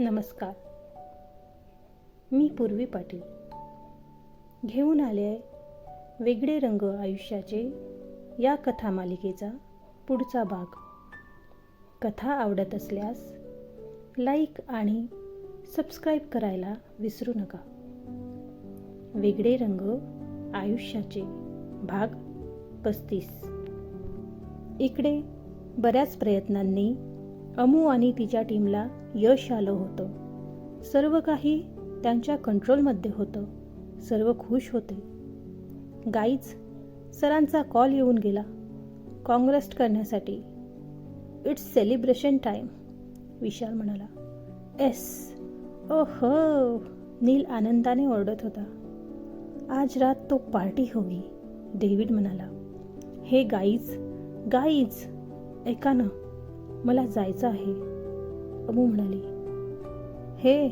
नमस्कार. मी पूर्वी पाटील. घेऊन आले आहे वेगळे रंग आयुष्याचे या कथा मालिकेचा पुढचा भाग. कथा आवडत असल्यास लाईक आणि सबस्क्राईब करायला विसरू नका. वेगळे रंग आयुष्याचे भाग पस्तीस. इकडे बऱ्याच प्रयत्नांनी अमू आणि तिच्या टीमला यश आलं होतं. सर्व काही त्यांच्या कंट्रोलमध्ये होतं. सर्व खुश होते. गाईज सरांचा कॉल येऊन गेला. काँग्रेस करण्यासाठी. इट्स सेलिब्रेशन टाईम विशाल म्हणाला. एस. ओ हो नील आनंदाने ओरडत होता. आज रात तो पार्टी होगी डेव्हिड म्हणाला. हे गाईज गाईज ऐका ना. मला जायचं आहे. अबू म्हणाली हे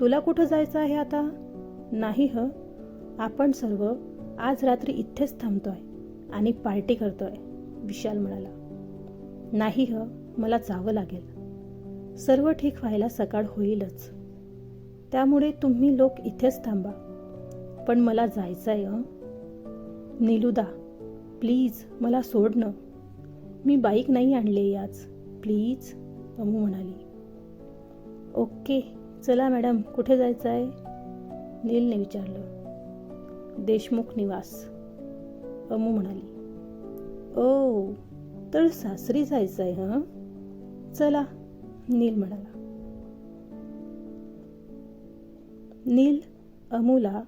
तुला कुठं जायचं आहे आता? नाही ह. आपण सर्व आज रात्री इथेच थांबतोय आणि पार्टी करतोय विशाल म्हणाला. नाही ह मला जावं लागेल. सर्व ठीक व्हायला सकाळ होईलच. त्यामुळे तुम्ही लोक इथेच थांबा. पण मला जायचं आहे हं. निलुदा प्लीज मला सोडणं मी बाईक नाही आणली आज. प्लीज अमू म्हणाली. ओके चला मॅडम कुठे जायचं आहे नीलने विचारलं. देशमुख निवास अमू म्हणाली. ओ तर सासरी जायचं आहे हां? चला नील म्हणाला. नील अमूला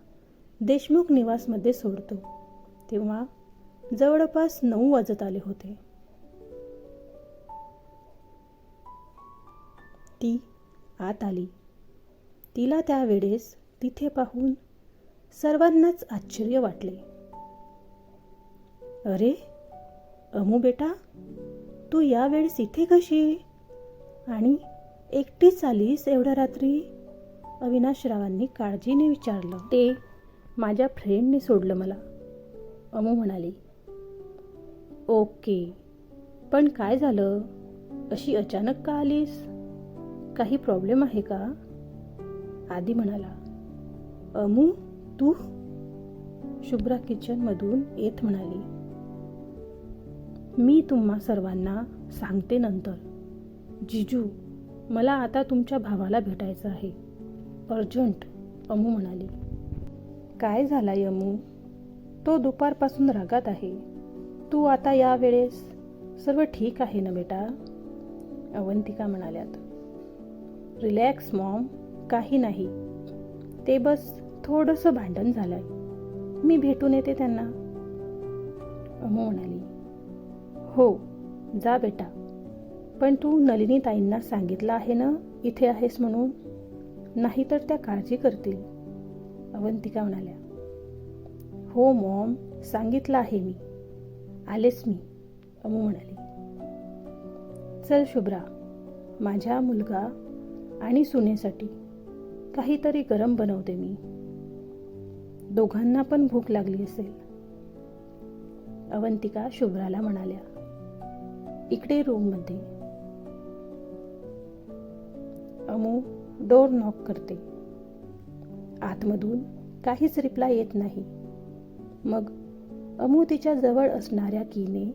देशमुख निवासमध्ये सोडतो. तेव्हा जवळपास नऊ वाजत आले होते. ती आत आली. तिला त्यावेळेस तिथे पाहून सर्वांनाच आश्चर्य वाटले. अरे अमू बेटा तू यावेळेस इथे कशी? आणि एकटीच आलीस एवढ्या रात्री? अविनाशरावांनी काळजीने विचारलं. ते माझ्या फ्रेंडने सोडलं मला. अमू म्हणाली. ओके पण काय झालं? अशी अचानक का आलीस? काही प्रॉब्लेम आहे का? आदी म्हणाला अमू तू? शुभ्रा किचनमधून येत म्हणाली मी तुम्हा सर्वांना सांगते नंतर. जिजू मला आता तुमच्या भावाला भेटायचं आहे. अर्जंट अमू म्हणाली. काय झाला अमू? तो दुपारपासून रागात आहे. तू आता या वेळेस सर्व ठीक आहे ना बेटा? अवंतिका म्हणाल्यात. रिलॅक्स मॉम काही नाही. ते बस थोडंसं भांडण झालंय. मी भेटून येते त्यांना. अमू म्हणाली हो जा बेटा. पण तू नलिनी ताईंना सांगितलं आहे ना इथे आहेस म्हणून? नाहीतर त्या काळजी करतील. अवंतिका म्हणाल्या हो मॉम सांगितलं आहे मी. आलेच मी. अमू म्हणाली चल शुभ्रा माझ्या मुलगा आणि सुनेसाठी काहीतरी गरम बनवते मी. दोघांना पण भूक लागली असेल. अवंतिका शुभ्राला म्हणाल्या इकडे रूममध्ये अमू डोर नॉक करते. आतमधून काहीच रिप्लाय येत नाही. मग अमू तिच्या जवळ असणाऱ्या कीने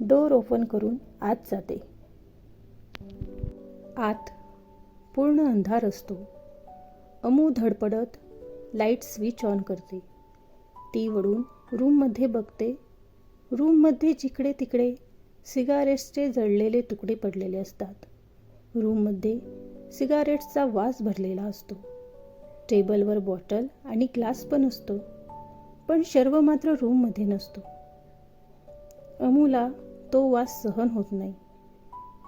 डोर ओपन करून आत जाते. आत पूर्ण अंधार असतो. अमू धडपडत लाइट स्विच ऑन करते. ती वडून रूममध्ये बघते. रूममध्ये जिकडे तिकडे सिगारेट्सचे जळलेले तुकडे पडलेले असतात. रूममध्ये सिगारेट्सचा वास भरलेला असतो. टेबलवर बॉटल आणि ग्लास पण असतो पण शर्व मात्र रूममध्ये नसतो. अमूला तो वास सहन होत नाही.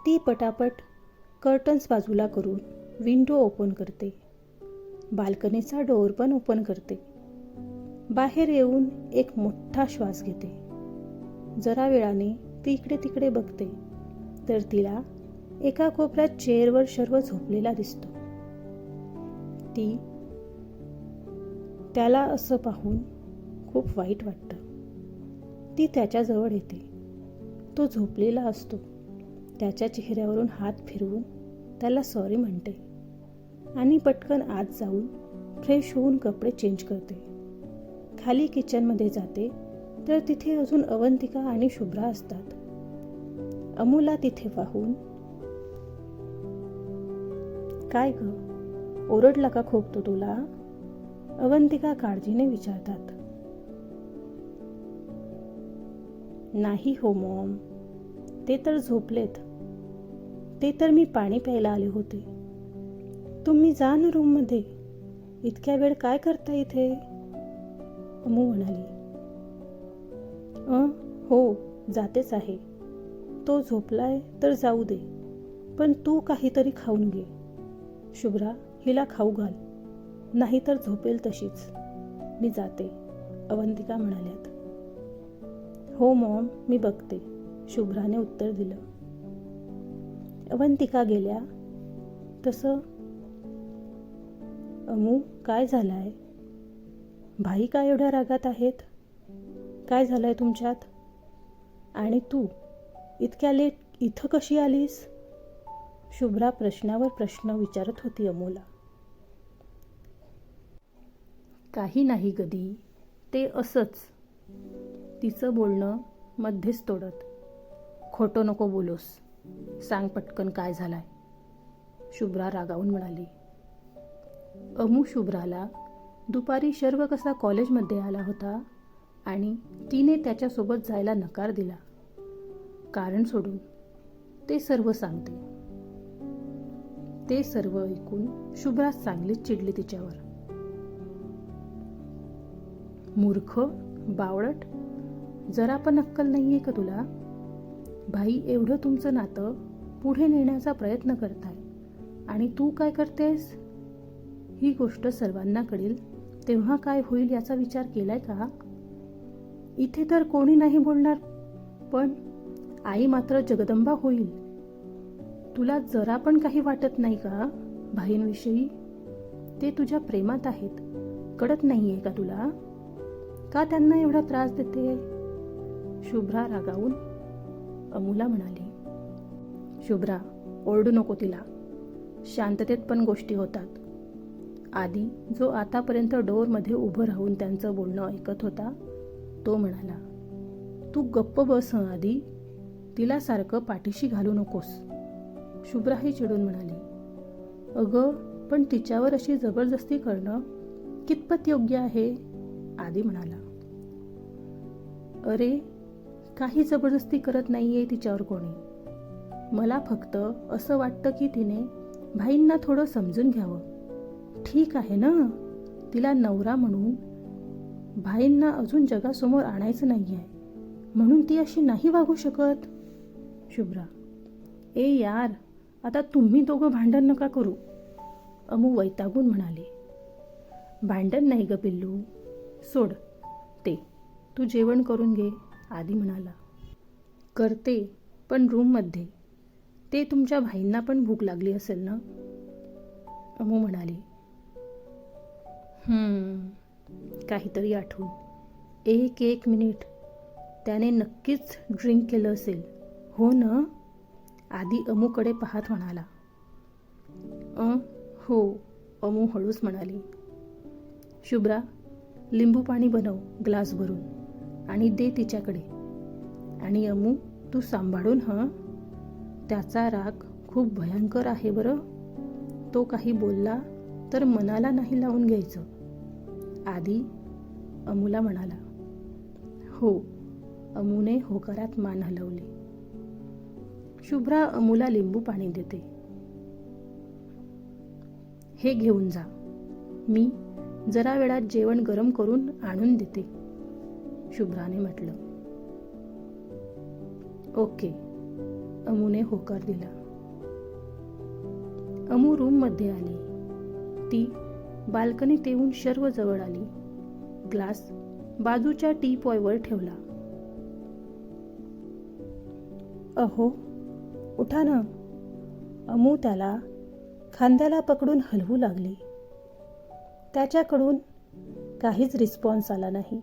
ती पटापट कर्टन्स बाजूला करून विंडो ओपन करते. बाल्कनीचा डोअर पण ओपन करते. बाहेर येऊन एक मोठा श्वास घेते. जरा वेळाने ती इकडे तिकडे बघते. तर तिला एका कोपऱ्यात चेअरवर सर्व झोपलेला दिसतो. ती त्याला असं पाहून खूप वाईट वाटतं. ती त्याच्याजवळ येते. तो झोपलेला असतो. त्याच्या चेहऱ्यावरून हात फिरवून त्याला सॉरी म्हणते. आणि पटकन आत जाऊन फ्रेश होऊन कपडे चेंज करते. खाली किचनमध्ये जाते तर तिथे अजून अवंतिका आणि शुभ्रा असतात. अमूला तिथे पाहून काय ग ओरडला का खोकतो तुला? अवंतिका काळजीने विचारतात. नाही हो मॉम ते तर झोपलेत. ते तर मी पाणी प्यायला आले होते. तुम्ही जा ना रूममध्ये. इतक्या वेळ काय करता इथे? अमू म्हणाली. अं हो जातेच आहे. तो झोपलाय तर जाऊ दे पण तू काहीतरी खाऊन घे. शुभ्रा हिला खाऊ घाल. नाहीतर झोपेल तशीच. मी जाते अवंतिका म्हणाल्यात. हो मॉम मी बघते शुभ्राने उत्तर दिलं. अवंतिका गेल्या. तसं अमू काय झालं आहे भाई काय एवढ्या रागात आहेत? काय झालं आहे तुमच्यात? आणि तू इतक्या लेट इथं कशी आलीस? शुभ्रा प्रश्नावर प्रश्न विचारत होती अमूला. काही नाही गदी ते असंच. तिचं बोलणं मध्येच तोडत. खोटं नको बोलोस सांग पटकन काय झालाय. शुभ्रा रागावून म्हणाली. अमू शुभ्राला दुपारी शर्व कसा कॉलेजमध्ये आला होता आणि तिने त्याच्यासोबत जायला नकार दिला. कारण सोडून ते सर्व सांगते. ते सर्व ऐकून शुभ्रा चांगलीच चिडली तिच्यावर. मूर्ख बावळट जरा पण अक्कल नाहीये का तुला? भाई एवढं तुमचं नातं पुढे नेण्याचा प्रयत्न करताय आणि तू काय करतेस? ही गोष्ट सर्वांना कळेल. तेव्हा काय होईल याचा विचार केलाय का? इथे तर कोणी नाही बोलणार. पण आई मात्र जगदंबा होईल. तुला जरा पण काही वाटत नाही का? भाईंविषयी? ते तुझ्या प्रेमात आहेत. कळत नाहीये का तुला? का त्यांना एवढा त्रास देते? शुभ्रा रागावून अमूला म्हणाली. शुभ्रा ओरडू नको तिला. शांततेत पण गोष्टी होतात. आधी जो आतापर्यंत डोअरमध्ये उभं राहून त्यांचं बोलणं ऐकत होता तो म्हणाला तू गप्प बस आधी. तिला सारखं पाठीशी घालू नकोस. शुभ्राही चिडून म्हणाली अगं पण तिच्यावर अशी जबरदस्ती करणं कितपत योग्य आहे? आदी म्हणाला अरे काही जबरदस्ती करत नाही आहे तिच्यावर कोणी. मला फक्त असं वाटतं की तिने भाईंना थोडं समजून घ्यावं. ठीक आहे ना? तिला नवरा म्हणून भाईंना अजून जगासमोर आणायचं नाही आहे म्हणून ती अशी नाही वागू शकत. शुभ्रा ए यार आता तुम्ही दोघं भांडण नका करू. अमू वैतागून म्हणाले. भांडण नाही ग पिल्लू. सोड ते तू जेवण करून घे आधी म्हणाला. करते पण रूममध्ये. ते तुमच्या भाईंना पण भूक लागली असेल ना? अमू म्हणाली. काहीतरी आठवून. एक एक मिनिट. त्याने नक्कीच ड्रिंक केलं असेल. हो ना? आधी अमूकडे पाहत म्हणाला. अ हो अमू हळूच म्हणाली. शुभ्रा लिंबू पाणी बनव ग्लास भरून आणि दे तिच्याकडे. आणि अमू तू सांभाळून हं? त्याचा राग खूप भयंकर आहे बरं. तो काही बोलला तर मनाला नाही लावून घ्यायचं. आधी अमूला म्हणाला हो अमूने होकारात मान हलवली. शुभ्रा अमूला लिंबू पाणी देते. हे घेऊन जा. मी जरा वेळात जेवण गरम करून आणून देते. शुभ्राने म्हटलं. ओके अमूने होकार दिला. अमू रूममध्ये आली. ती बाल्कनीत येऊन शर्व जवळ आली. ग्लास बाजूच्या टी पॉयवर ठेवला. अहो उठा ना. अमू त्याला खांद्याला पकडून हलवू लागली. त्याच्याकडून काहीच रिस्पॉन्स आला नाही.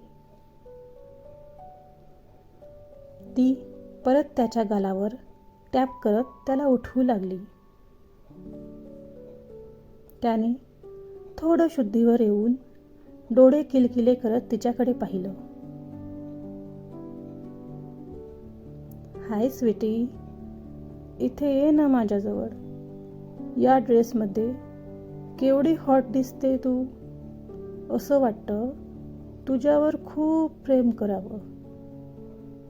ती परत त्याच्या गालावर टॅप करत त्याला उठवू लागली. त्याने थोडं शुद्धीवर येऊन डोळे किलकिले करत तिच्याकडे पाहिलं. हाय स्वीटी इथे ये ना माझ्याजवळ. या ड्रेसमध्ये केवढी हॉट दिसते तू. असं वाटतं तुझ्यावर खूप प्रेम करावं.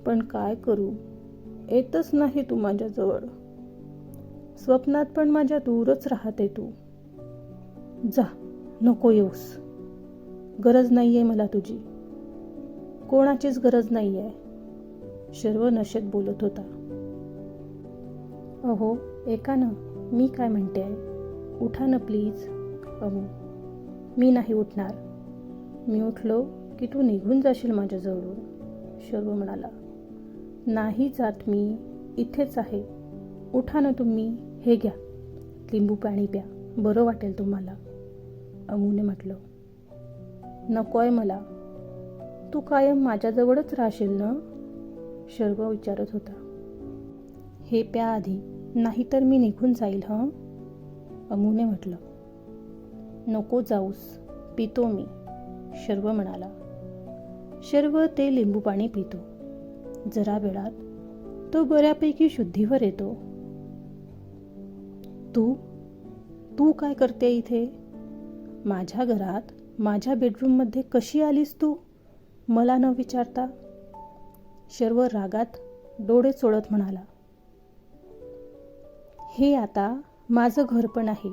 पण काय करू? येतच नाही तू माझ्याजवळ. स्वप्नात पण माझ्या दूरच राहते तू. जा. नको येऊस. गरज नाही आहे मला तुझी. कोणाचीच गरज नाही आहे शर्व नशेत बोलत होता. अहो एका ना मी काय म्हणते? आहे उठा ना प्लीज. अहो मी नाही उठणार. मी उठलो की तू निघून जाशील माझ्याजवळून शर्व म्हणाला. नाही जात मी. इथेच आहे. उठा ना तुम्ही. हे घ्या. लिंबू पाणी प्या. बरं वाटेल तुम्हाला. अमूने म्हटलं. नको आहे मला. तू कायम माझ्याजवळच राहशील ना? शर्व विचारत होता. हे प्या आधी नाहीतर मी निघून जाईल हं? अमूने म्हटलं. नको जाऊस पितो मी शर्व म्हणाला. शर्व ते लिंबू पाणी पितो. जरा वेळात तो बऱ्यापैकी शुद्धीवर येतो. तू? तू काय करते इथे? माझ्या घरात माझ्या बेडरूममध्ये कशी आलीस तू? मला न विचारता. शर्व रागात डोळे चोळत म्हणाला. हे आता माझं घर पण आहे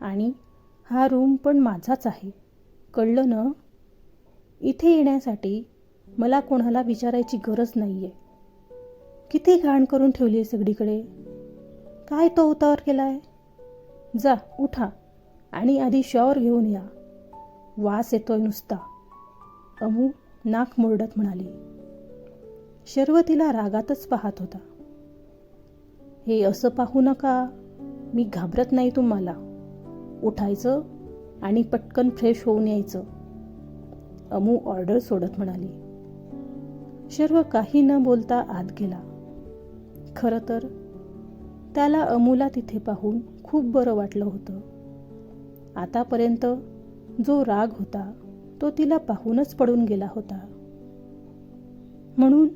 आणि हा रूम पण माझाच आहे. कळलं ना? इथे येण्यासाठी मला कोणाला विचारायची गरज नाही आहे किती घाण करून ठेवली आहे सगळीकडे. काय तो उतावर केला आहे जा उठा. आणि आधी शॉवर घेऊन या. वास येतोय नुसता. अमू नाक मुरडत म्हणाली. शर्व तिला रागातच पाहत होता. हे असं पाहू नका. मी घाबरत नाही तुम्हाला. उठायचं आणि पटकन फ्रेश होऊन यायचं. अमू ऑर्डर सोडत म्हणाली. शर्व काही न बोलता आत गेला. खरं तर त्याला अमूला तिथे पाहून खूप बरं वाटलं होतं. आतापर्यंत जो राग होता तो तिला पाहूनच पडून गेला होता. म्हणून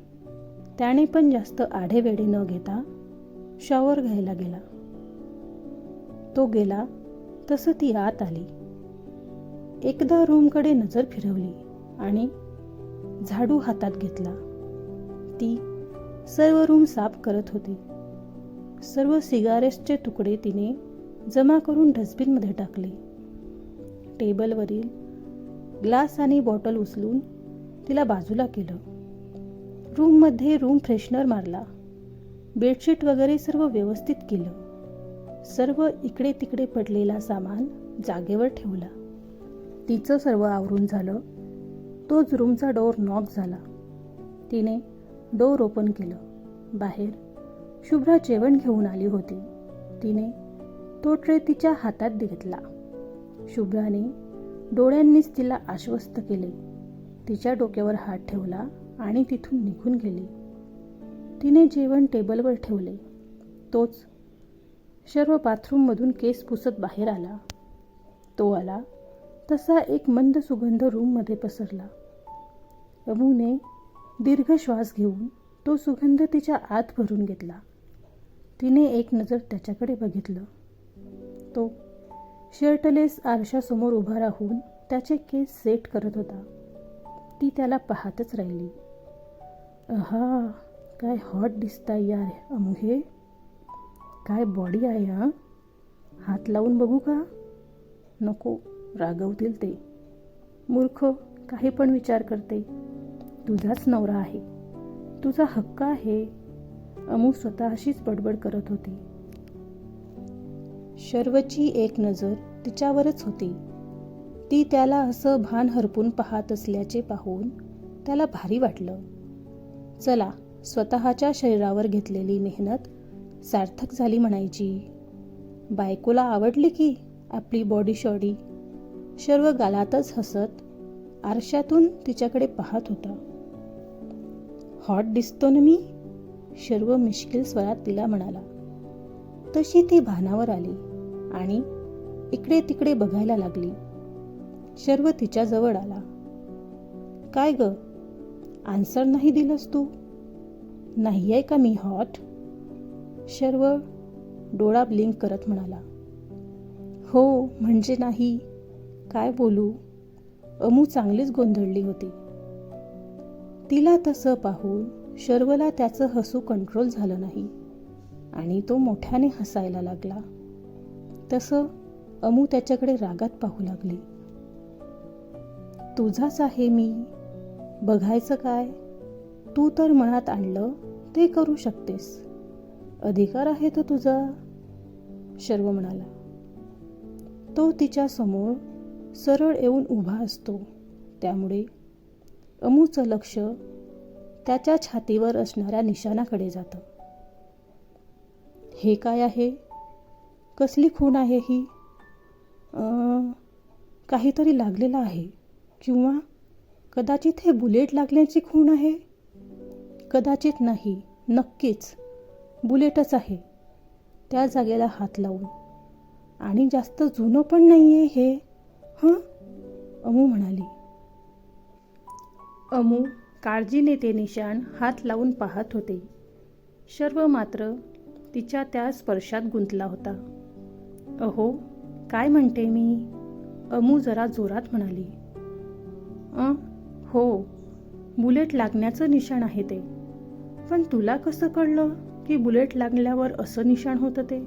त्याने पण जास्त आढेवेढे न घेता शॉवर घ्यायला गेला. तो गेला तसं ती आत आली. एकदा रूमकडे नजर फिरवली आणि झाडू हातात घेतला. ती सर्व रूम साफ करत होती. सर्व सिगारेट्सचे तुकडे तिने जमा करून डस्टबिनमध्ये टाकले. टेबलवरील ग्लास आणि बॉटल उचलून तिला बाजूला केलं. रूममध्ये रूम फ्रेशनर मारला. बेडशीट वगैरे सर्व व्यवस्थित केलं. सर्व इकडे तिकडे पडलेला सामान जागेवर ठेवला. तिचं सर्व आवरून झालं. तोच रूमचा डोर नॉक झाला. तिने डोर ओपन केलं. बाहेर शुभ्रा जेवण घेऊन आली होती. तिने तो ट्रे तिच्या हातात घेतला. शुभ्राने डोळ्यांनीच तिला आश्वस्त केले. तिच्या डोक्यावर हात ठेवला आणि तिथून निघून गेली. तिने जेवण टेबलवर ठेवले. तोच सर्व बाथरूममधून केस पुसत बाहेर आला. तो आला. तसा एक मंद सुगंध रूममध्ये पसरला. अमूने दीर्घ श्वास घेऊन तो सुगंध तिच्या आत भरून घेतला. तिने एक नजर त्याच्याकडे बघितलं. तो शर्टलेस आरशासमोर उभा राहून त्याचे केस सेट करत होता. ती त्याला पाहतच राहिली. हा काय हॉट दिसताय यार अमू हे काय बॉडी आहे हा? हात लावून बघू का? नको रागवतील ते. मूर्ख काही पण विचार करते. तुझाच नवरा आहे. तुझा हक्क आहे. अमू स्वतःशीच बडबड करत होती. शर्वची एक नजर तिच्यावरच होती. ती त्याला असं भान हरपून पाहत असल्याचे पाहून त्याला भारी वाटलं. चला स्वतःच्या शरीरावर घेतलेली मेहनत सार्थक झाली म्हणायची. बायकोला आवडली की आपली बॉडी शॉडी शर्व गालातच हसत आरशातून तिच्याकडे पाहत होता. हॉट दिसतो ना मी? शर्व मिश्किल स्वरात तिला म्हणाला. तशी ती भानावर आली. आणि इकडे तिकडे बघायला लागली. शर्व तिच्या जवळ आला. काय ग? आन्सर नाही दिलंस तू? नाही आहे का मी हॉट? शर्व डोळा ब्लिंक करत म्हणाला. हो म्हणजे नाही. काय बोलू? अमू चांगलीच गोंधळली होती. तिला तसं पाहून शर्वला त्याचं हसू कंट्रोल झालं नाही आणि तो मोठ्याने हसायला लागला. तसं अमू त्याच्याकडे रागात पाहू लागली. तुझाच आहे मी. बघायचं काय? तू तर मनात आणलं ते करू शकतेस. अधिकार आहे तो तुझा. शर्व म्हणाला. तो तिच्या समोर सरळ येऊन उभा असतो. त्यामुळे अमूचं लक्ष त्याच्या छातीवर असणाऱ्या निशाणाकडे जातं. हे काय आहे? कसली खूण आहे ही? काहीतरी लागलेलं आहे. किंवा कदाचित हे बुलेट लागल्याची खूण आहे? कदाचित नाही. नक्कीच. बुलेटच आहे. त्या जागेला हात लावून. आणि जास्त जुनं पण नाही आहे हे हं? अमू म्हणाली. अमू काळजीने ते निशाण हात लावून पाहत होते. सर्व मात्र तिच्या त्या स्पर्शात गुंतला होता. अहो काय म्हणते मी? अमू जरा जोरात म्हणाली. अं? हो बुलेट लागण्याचं निशाण आहे ते. पण तुला कसं कळलं की बुलेट लागल्यावर असं निशाण होतं ते?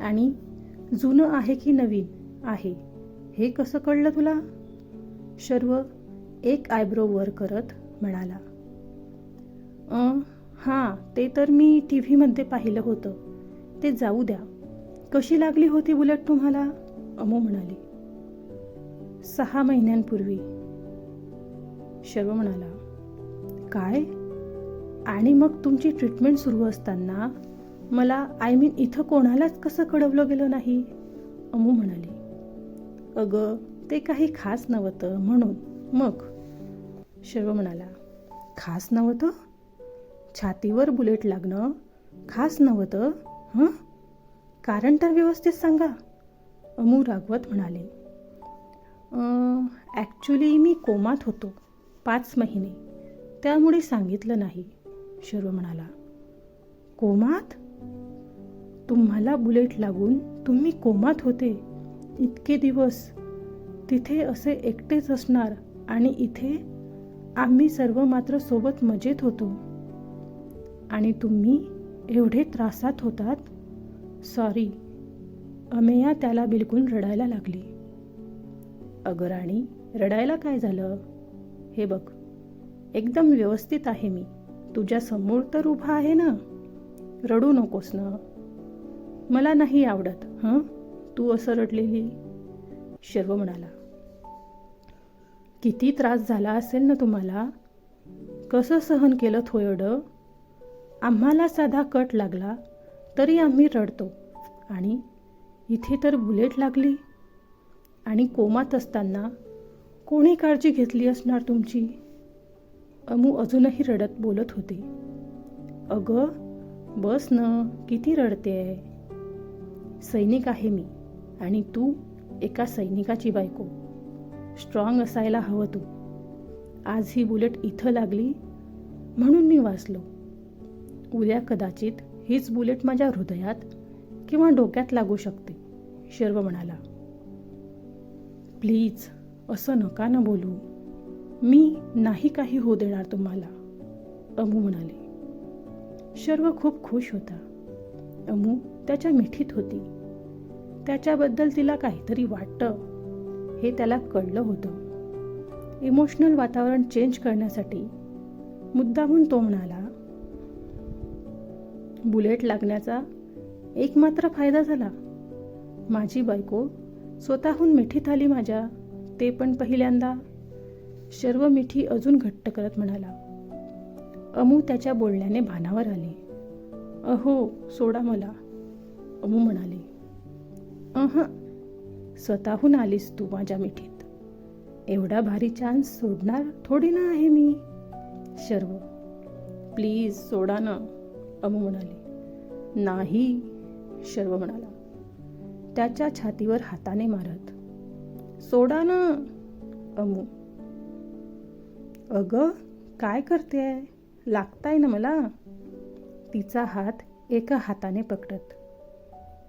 आणि जुनं आहे की नवीन आहे हे कसं कळलं तुला? शर्व एक आयब्रो वर करत म्हणाला. अं, हां ते तर मी टी व्हीमध्ये पाहिलं होतं. ते जाऊ द्या. कशी लागली होती बुलेट तुम्हाला? अमो म्हणाली. सहा महिन्यांपूर्वी. शर्व म्हणाला काय? आणि मग तुमची ट्रीटमेंट सुरू असताना मला आय मीन इथं कोणालाच कसं कळवलं गेलं नाही? अमू म्हणाली अगं ते काही खास नव्हतं म्हणून. मग? शर्व म्हणाला खास नव्हतं? छातीवर बुलेट लागणं खास नव्हतं हं? कारण तर व्यवस्थित सांगा. अमू रागवत म्हणाले ॲक्च्युली मी कोमात होतो पाच महिने. त्यामुळे सांगितलं नाही. शर्व म्हणाला कोमात? तुम्हाला बुलेट लागून तुम्ही कोमात होते इतके दिवस. तिथे असे एकटेच असणार आणि इथे आम्ही सर्व मात्र सोबत मजेत होतो. आणि तुम्ही एवढे त्रासात होतात सॉरी. अमेया त्याला बिलकुल रडायला लागली. अगं राणी रडायला काय झालं? हे बघ. एकदम व्यवस्थित आहे मी. तुझ्या समोर तर उभा आहे ना? रडू नकोस ना. मला नाही आवडत हं? तू असं रडलेली? शर्व म्हणाला. किती त्रास झाला असेल ना तुम्हाला? कसं सहन केलं थोयडं? आम्हाला साधा कट लागला. तरी आम्ही रडतो. आणि इथे तर बुलेट लागली. आणि कोमात असताना कोणी काळजी घेतली असणार तुमची? अमू अजूनही रडत बोलत होते. अगं बस न किती रडते आहे सैनिक आहे मी आणि तू एका सैनिकाची बायको. स्ट्रॉंग असायला हवं तू. आज ही बुलेट इथं लागली म्हणून मी वाचलो. उद्या कदाचित हीच बुलेट माझ्या हृदयात किंवा डोक्यात लागू शकते शर्व म्हणाला. प्लीज असं नका न बोलू. मी नाही काही होऊ देणार तुम्हाला अमू म्हणाले. शर्व खूप खुश होता. अमू त्याच्या मिठीत होती. त्याच्याबद्दल तिला काहीतरी वाटतं हे त्याला कळलं होतं. इमोशनल वातावरण चेंज करण्यासाठी मुद्दामून तो म्हणाला बुलेट लागण्याचा एक मात्र फायदा झाला. माझी बायको स्वतःहून मिठीत आली माझ्या ते पण पहिल्यांदा. सर्व मिठी अजून घट्ट करत म्हणाला अमू त्याच्या बोलण्याने भानावर आले. अहो सोडा मला अमू म्हणाले. अह स्वतःहून आलीस तू माझ्या मिठीत. एवढा भारी चान्स सोडणार थोडी ना आहे मी. शर्व प्लीज सोडा ना. अमू म्हणाले नाही शर्व म्हणाला. त्याच्या छातीवर हाताने मारत सोडा ना अमू अगं काय करते लागताय ना मला? तिचा हात एका हाताने पकडत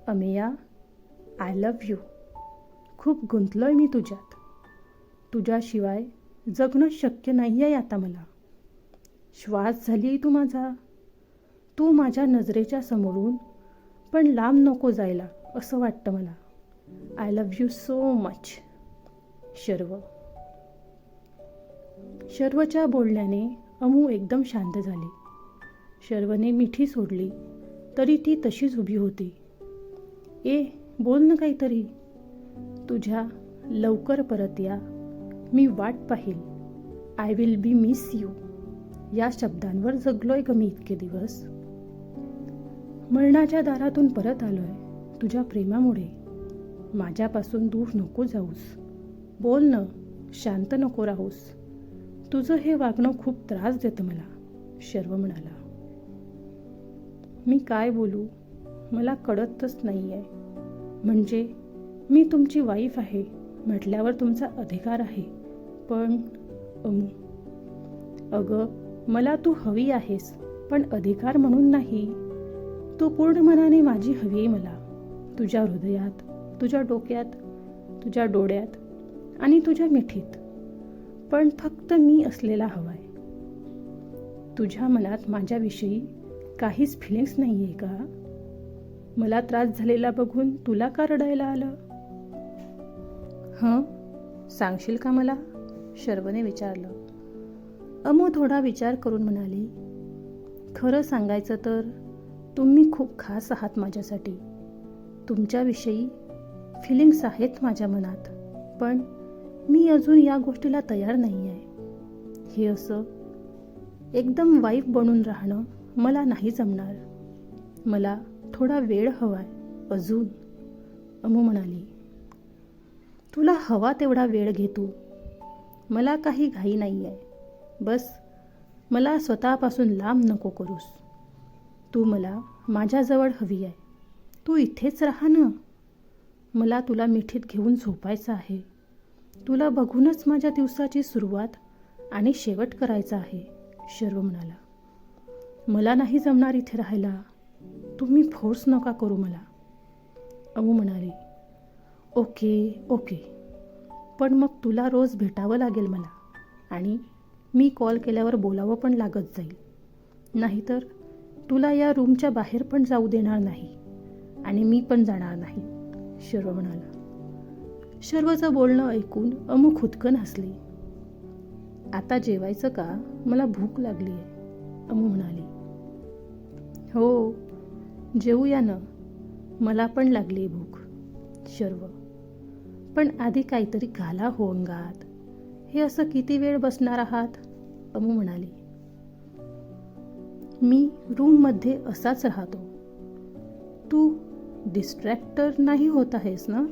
अमिया आय लव्ह यू खूप गुंतलोय मी तुझ्यात. तुझ्याशिवाय जगणं शक्य नाही आहे आता मला. श्वास झाली आहे तू माझा. तू माझ्या नजरेच्या समोरून पण लांब नको जायला असं वाटतं मला. I love you so much Sharv. शर्वच्या बोलण्याने अमू एकदम शांत झाली. शर्वने मिठी सोडली तरी ती तशीच उभी होती. ए बोल ना काहीतरी. तुझ्या लवकर परत या. मी वाट पाहील. I will be miss you या शब्दांवर जगलोय का मी इतके दिवस. मरणाच्या दारातून परत आलोय. तुझ्या प्रेमामुळे. माझ्यापासून दूर नको जाऊस. बोल न शांत नको राहूस. तुझं हे वागणं खूप त्रास देतं मला शर्व म्हणाला. मी काय बोलू? मला कळतच नाही आहे म्हणजे मी तुमची वाईफ आहे म्हटल्यावर तुमचा अधिकार आहे. पण अमू अगं मला तू हवी आहेस पण अधिकार म्हणून नाही. तू पूर्ण मनाने माझी हवी आहे मला. तुझ्या हृदयात तुझ्या डोक्यात तुझ्या डोळ्यात आणि तुझ्या मिठीत. पण फक्त मी असलेला हवाय. तुझ्या मनात माझ्याविषयी काहीच फिलिंग्स नाही आहे का? मला त्रास झालेला बघून तुला का रडायला आलं? हं? सांगशील का मला? शर्वने विचारलं. अमो थोडा विचार करून म्हणाली खरं सांगायचं तर तुम्ही खूप खास आहात माझ्यासाठी. तुमच्याविषयी फिलिंग्स आहेत माझ्या मनात पण मी अजून या गोष्टीला तयार नाही आहे हे असं एकदम वाईफ बनून राहणं मला नाही जमणार. मला थोडा वेळ हवा आहे अजून. अमू म्हणाली तुला हवा तेवढा वेळ घे तू. मला काही घाई नाही आहे बस मला स्वतःपासून लांब नको करूस. तू मला माझ्याजवळ हवी आहे. तू इथेच राहा ना. मला तुला मिठीत घेऊन झोपायचं आहे. तुला बघूनच माझ्या दिवसाची सुरुवात आणि शेवट करायचा आहे शर्व म्हणाला. मला नाही जमणार इथे राहायला. तुम्ही फोर्स नका करू मला. अमू म्हणाली. Okay okay. पण मग तुला रोज भेटावं लागेल मला आणि मी कॉल केल्यावर बोलावं पण लागत जाईल. नाहीतर तुला या रूमच्या बाहेर पण जाऊ देणार नाही. आणि मी पण जाणार नाही शर्व म्हणाला. शर्वचं बोलणं ऐकून अमुक खुदकन हसली आता जेवायचं का? मला भूक लागली आहे अमू म्हणाली. हो जेवूया ना. मला पण लागली भूक शर्व. पण आधी काहीतरी घाला हो अंगात. हे असं किती वेळ बसणार आहात? अमू म्हणाली. मी रूममध्ये असाच राहतो. तू डिस्ट्रॅक्टर नाही होत आहेस ना?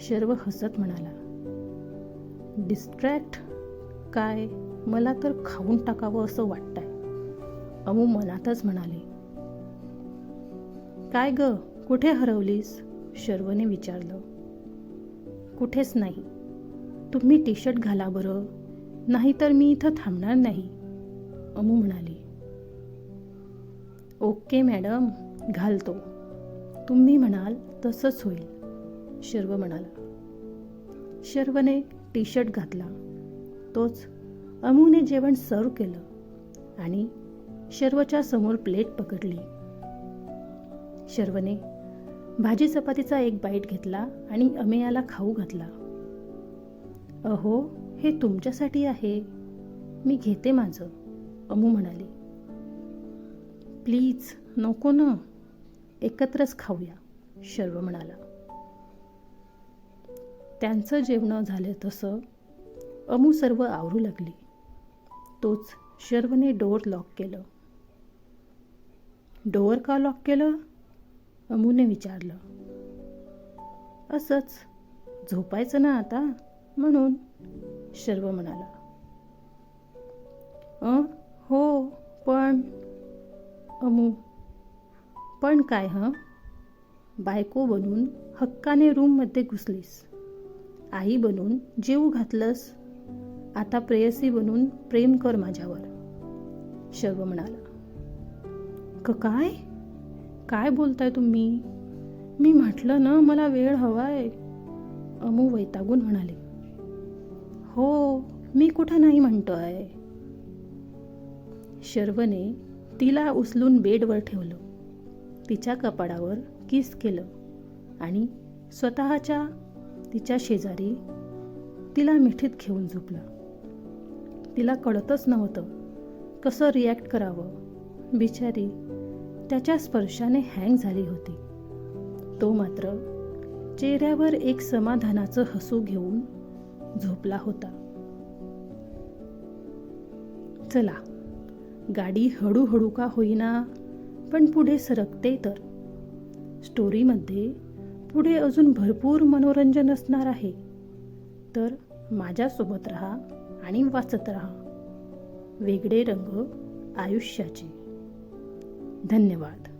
शर्व हसत म्हणाला. डिस्ट्रॅक्ट काय? मला तर खाऊन टाकावं असं वाटतंय. अमू मनातच म्हणाले. काय ग? कुठे हरवलीस? शर्वने विचारलं. कुठेच नाही. तुम्ही टी शर्ट घाला बरं. नाहीतर मी इथं थांबणार नाही. अमू म्हणाली. ओके मॅडम घालतो. तुम्ही म्हणाल तसंच होईल. शर्व म्हणाला. शर्वने टी शर्ट घातला. तोच अमूने जेवण सर्व केलं आणि शर्वच्या समोर प्लेट पकडली. शर्वने भाजी चपातीचा एक बाईट घेतला आणि अमेयाला खाऊ घातला. अहो हे तुमच्यासाठी आहे. मी घेते माझं अमू म्हणाली. प्लीज नको ना. एकत्रच खाऊया शर्व म्हणाला. त्यांचं जेवण झालं तसं अमू सर्व आवरू लागली. तोच शर्वने डोअर लॉक केलं. डोअर का लॉक केलं? अमूने विचारलं. असंच झोपायचं ना आता? म्हणून शर्व म्हणाला. अमू. पण काय हं? बायको बनून हक्काने रूममध्ये घुसलीस. आई बनून जीव घातलंस. आता प्रेयसी बनून प्रेम कर माझ्यावर. शर्व म्हणाला. क काय? काय बोलताय तुम्ही? मी म्हटलं ना मला वेळ हवाय. अमू वैतागून म्हणाले. हो मी कुठं नाही म्हणतोय. शर्वने तिला उचलून बेडवर ठेवलं. तिच्या कपाडावर किस केलं आणि स्वतःच्या तिच्या शेजारी तिला मिठीत घेऊन झोपलं. तिला कळतच नव्हतं कसं रिॲक्ट करावं. बिचारी त्याच्या स्पर्शाने हँग झाली होती. तो मात्र चेहऱ्यावर एक समाधानाचं हसू घेऊन झोपला होता. चला गाडी हळूहळू का होईना पण पुढे सरकते तर. स्टोरीमध्ये पुढे अजून भरपूर मनोरंजन असणार आहे. तर माझ्यासोबत राहा आणि वाचत राहा. वेगळे रंग आयुष्याचे. धन्यवाद.